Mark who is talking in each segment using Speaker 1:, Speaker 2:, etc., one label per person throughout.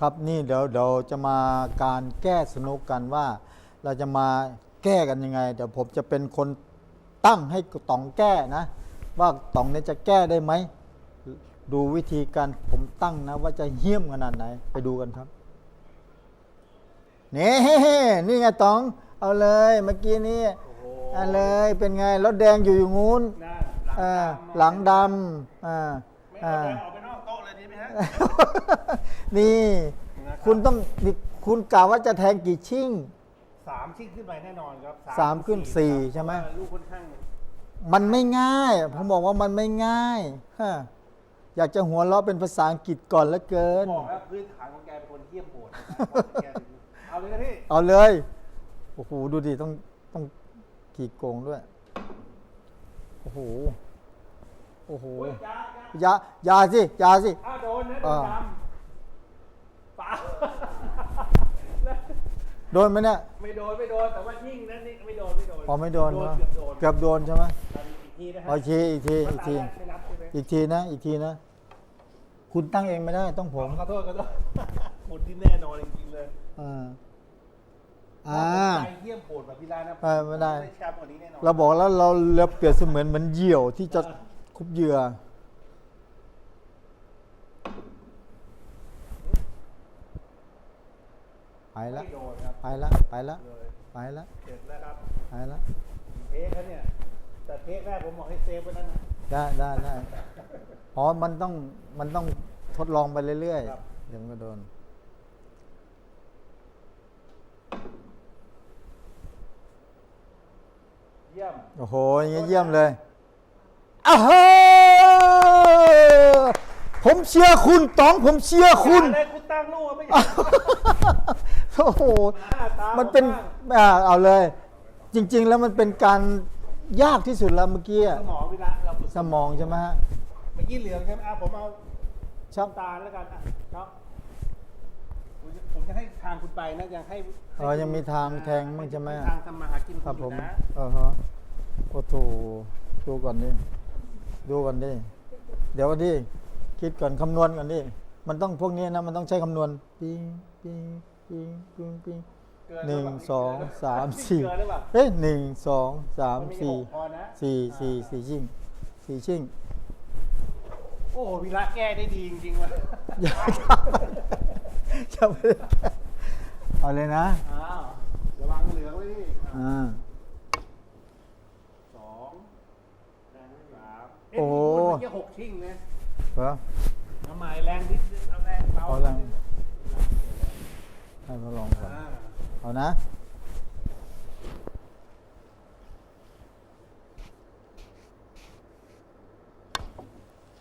Speaker 1: ครับนี่เดี๋ยวเดี๋ยวจะมาการแก้สนุกกันว่า เราจะมาแก้กันยังไง เดี๋ยวผมจะเป็นคนตั้งให้ต๋องแก้นะ ว่าต๋องเนี่ยจะแก้ได้ไหม ดูวิธีการผมตั้งนะ ว่าจะเหี้ยมขนาดไหนไปดูกันครับนี่นี่ไงต๋อง เอาเลยเมื่อกี้นี้เอาเลยเป็นไงรถแดงอยู่อยู่งู้น
Speaker 2: หน้า
Speaker 1: เออหลังดำอ่า
Speaker 2: ไม่
Speaker 1: อ่า
Speaker 2: ฮะ
Speaker 1: นี่
Speaker 2: นะครับ
Speaker 1: คุณต้องนี่คุณกล่าวว่าจะแทงกี่ชิ่ง
Speaker 2: สามชิ้นขึ้นไปแน่นอนครับ
Speaker 1: สามขึ้นสี่ใช่ไหม
Speaker 2: เพราะว่าลูกค่อนข้าง
Speaker 1: มันไม่ง่าย ผมบอกว่ามันไม่ง่ายฮะอยากจะหัวเราะเป็นภาษาอังกฤษก่อนเหลือเกิน
Speaker 2: บอกแล้วพื้นฐานของแกเป็นคนเยี่ยมโหดนะครับแกเป็นเอาเลยนะพี่
Speaker 1: เอาเลย โอ้โห ดูดิ ต้อง ต้องกี่โกงด้วย โอ้โห โอ้โห
Speaker 2: โอ้ยจ้าจ้า
Speaker 1: อยาอยาสิ อยาสิ
Speaker 2: อ้าวโด นนะโดน
Speaker 1: อ่า
Speaker 2: ดำเปล่า
Speaker 1: โดนไหมเนี่ย
Speaker 2: ไม่โดนไม่โดนแต่ว่ายิ่งนั้นนี่ไม่โดนไม่โดน
Speaker 1: พอไม่โดน
Speaker 2: โดน
Speaker 1: นะ
Speaker 2: เกือบโดน
Speaker 1: เกือบโดนใช่ไหม
Speaker 2: ตอนอีกทีนะฮะ
Speaker 1: โอเคอีกทีอีกที
Speaker 2: ไม่นับใช่ไหม
Speaker 1: อีกทีนะ อีกทีนะ คุณตั้งเองไม่ได้ต้องผม
Speaker 2: ขอโทษขอโทษคนที่แน่นอนจริงๆเลย
Speaker 1: อ่าอ่า
Speaker 2: ใจเยี่ยมโหดแบบพี่ลานะ
Speaker 1: เออไม่ได้
Speaker 2: แชมป์กว่านี้แน่นอน
Speaker 1: เราบอกแล้วเราเราเปรียบเสมือนเหมือนเหยี่ยวที่จะคุบเหยื่อ ไปละ
Speaker 2: ไม่โดนครับ
Speaker 1: ไปละไปละ
Speaker 2: เลย
Speaker 1: ไปละ
Speaker 2: เสร็จแล้วครับ
Speaker 1: ไปละ
Speaker 2: เทคแล้วเนี่ยแต่เทคแรกผมบอกให้เซฟไว้นั่นนะ
Speaker 1: ได้ได้ได้อ๋อมันต้องมันต้องทดลองไปเรื่อย
Speaker 2: ครับ
Speaker 1: ๆเดี๋ยวมันก็โดน
Speaker 2: เยี่ยม
Speaker 1: โอ้โหอย่างเงี้ยเยี่ยมเลยอ้าวโหผมเชียร์คุณต๋อง ผมเชียร์คุณ
Speaker 2: อย่าเลยคุณตั้งลูกอะไม่อยาก
Speaker 1: โอ้โห
Speaker 2: หน้าตา
Speaker 1: มันเป็น
Speaker 2: บ้าง
Speaker 1: อ่าเอาเลย จริง ๆ แล้วมันเป็นการยากที่สุดแล้วเมื่อกี้อะ
Speaker 2: สมองเวลาเราฝึก
Speaker 1: สมองใช่ไหมฮะ
Speaker 2: เมื่อกี้เหลืองใช่ไหมอะผมเอา
Speaker 1: ชอบ
Speaker 2: น้ำตาลแล้วกันอะครับผมจะผมจะให้ทางคุณไปนะยังให้
Speaker 1: อ๋อยังมีทางแทงมั้งใช่ไหม
Speaker 2: ทางทำมาหากิน
Speaker 1: ครับ
Speaker 2: ณ
Speaker 1: ผ
Speaker 2: อยู่
Speaker 1: ม
Speaker 2: นะ
Speaker 1: เออฮะโอ้โถดูก่อนดิดูก่อนดิเดี๋ยวดิคิดก่อนคำนวณก่อนดิมันต้องพวกนี้นะ มันต้องใช้คำนวณ ปิ้งปิ้ง ปิ้งปิ้งปิ้ง
Speaker 2: เกิน
Speaker 1: หนึ่ง
Speaker 2: รืเปล่า
Speaker 1: สอง
Speaker 2: เกินหรือเปล่
Speaker 1: สามสี่
Speaker 2: เกินหรือเปล่า
Speaker 1: เฮ้ยหนึ่งสองสาม
Speaker 2: มันมี
Speaker 1: สี่
Speaker 2: หกพอนะ
Speaker 1: สี่สี่สี่ชิ่งสี่ชิ่ง
Speaker 2: โอ้วีระแก้ได้ดีจริงๆว่ะ
Speaker 1: อย่าจะไม่ได้เอาเลยนะ
Speaker 2: อ้าวระวังเหลืองไว้ดิอะ
Speaker 1: อ่า
Speaker 2: สองสาม
Speaker 1: โอ้โห
Speaker 2: เะนี่พูดเมื่อกี้หกชิ่งนะ
Speaker 1: เหรอ
Speaker 2: ทำไมแรงนิดนึงเอาแรงเบา
Speaker 1: เอาแรง ให้เขาลองก่อน
Speaker 2: อ่า
Speaker 1: เอานะ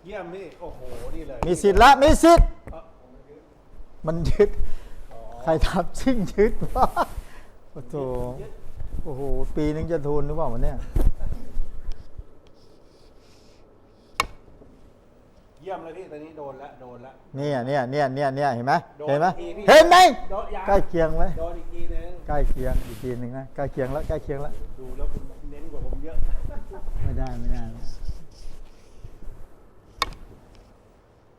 Speaker 2: เยี่ยมนี่ โอ้โห นี่เลย
Speaker 1: มีสิทธิ์ละมีสิทธิ์
Speaker 2: เอ้า
Speaker 1: มันยึด ใครทำชิ่งยึดวะโอ้โห โอ้โห ปีนึงจะทุนหรือเปล่าวันเนี้ย
Speaker 2: เยี่ยมเลยพี่ตอนนี้โดนละโดนละ
Speaker 1: เนี่ยเนี่ยเนี่ยเนี่ยเนี่ยเห็นไหม
Speaker 2: โดน
Speaker 1: เห็นไหม
Speaker 2: ทีพี่
Speaker 1: เห็นไหม
Speaker 2: โดนยาง
Speaker 1: ใกล้เคียงไหม
Speaker 2: โดนอีกทีนึง
Speaker 1: ใกล้เคียงอีกทีหนึ่งนะใกล้เคียงแล้วใกล้เคียงแล้ว
Speaker 2: ดูแล้วคุณเน้นกว่าผมเยอะ
Speaker 1: ไม่ได้ไม่ได้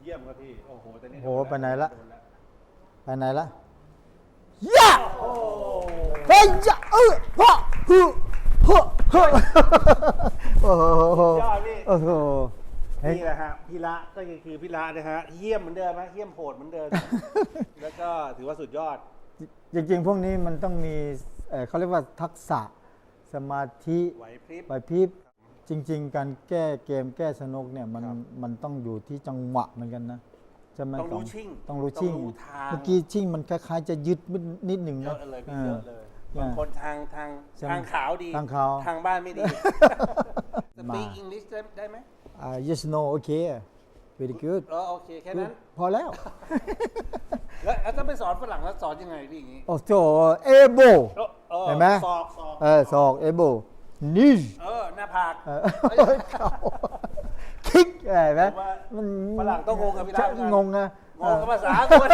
Speaker 2: เยี่ยมครับพี่โอ้โหตอนนี้
Speaker 1: โอ้โห
Speaker 2: โด
Speaker 1: ไปไหนละ
Speaker 2: โดน
Speaker 1: ไปไหนละยะ
Speaker 2: โอ้
Speaker 1: เฮ้ยยะเออฮะฮึฮึฮึโอ้โห
Speaker 2: ยอดพี่
Speaker 1: โอ้โหเฮ้ย
Speaker 2: นี่แหละฮะพี่ละก็คือพี่ละนะฮะเยี่ยมเหมือนเดิมฮะเยี่ยมโหดเหมือนเดิม แล้วก็ถือว่าสุดยอด
Speaker 1: จริงๆพวกนี้มันต้องมีเอ่อเขาเรียกว่าทักษะสมาธิ
Speaker 2: ไหวพริบ
Speaker 1: ไหวพริบจริง ๆ การแก้เกมแก้สนุกเนี่ยมัน
Speaker 2: ครับ
Speaker 1: มันต้องอยู่ที่จังหวะเหมือนกันนะใช่ไหม
Speaker 2: ต้องรู้ชิ่ง
Speaker 1: ต้องรู้ชิ่ง
Speaker 2: ต้องรู้ทาง
Speaker 1: เมื่อกี้ชิ่งมันคล้ายๆจะยึดนิดหนึ่ง
Speaker 2: เย
Speaker 1: นะ
Speaker 2: อะเลย
Speaker 1: เอ
Speaker 2: พี่เย
Speaker 1: อ
Speaker 2: อะเลย
Speaker 1: เนี่ย
Speaker 2: บางคนทางทาง
Speaker 1: ใช่ไหม
Speaker 2: ทางขาวดี
Speaker 1: ทางขาว
Speaker 2: ทางบ้านไม่ดีส
Speaker 1: มา
Speaker 2: ปีกอังกฤษได้ไหม
Speaker 1: อ่า yes no okay very good
Speaker 2: เออโอเค แค่นั้น
Speaker 1: พอแล้ว
Speaker 2: แล้วแล้วถ้าไปสอนฝรั่งแล้วสอนยังไงพี่อย่างงี้
Speaker 1: โอ้โห able
Speaker 2: เออออ
Speaker 1: เห็นไหม
Speaker 2: สอบสอบ
Speaker 1: เออศอก able knees
Speaker 2: เออหน้าผาก
Speaker 1: เออ
Speaker 2: เอ้ย
Speaker 1: เขาคิกเห็นไหม
Speaker 2: ผมว่า
Speaker 1: มัน
Speaker 2: ฝรั่งต้องงงกับพี่ละเหมือนกัน
Speaker 1: งงนะ
Speaker 2: งงกับภาษาคน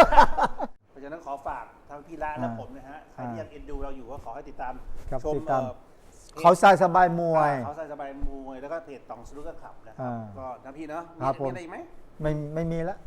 Speaker 2: เพราะฉะนั้นขอฝากทั้งพี่ละและ
Speaker 1: อ่า
Speaker 2: ผมนะฮะ ใครที่ยังเอ็นดูเราอยู่ก็ขอให้ติดตาม
Speaker 1: ครับ
Speaker 2: ชม
Speaker 1: ติดตาม
Speaker 2: อ่อ
Speaker 1: เขาใส่สบายมวย
Speaker 2: อ่าเขาใส่สบายมวยแล้วก็เพจตองสนุกเกอร์ขับนะครั
Speaker 1: อ่า
Speaker 2: ก็นะพี่เนาะ
Speaker 1: ครับผม
Speaker 2: มีอะไรอีกไหม
Speaker 1: ไม่ไม่มีแล้ว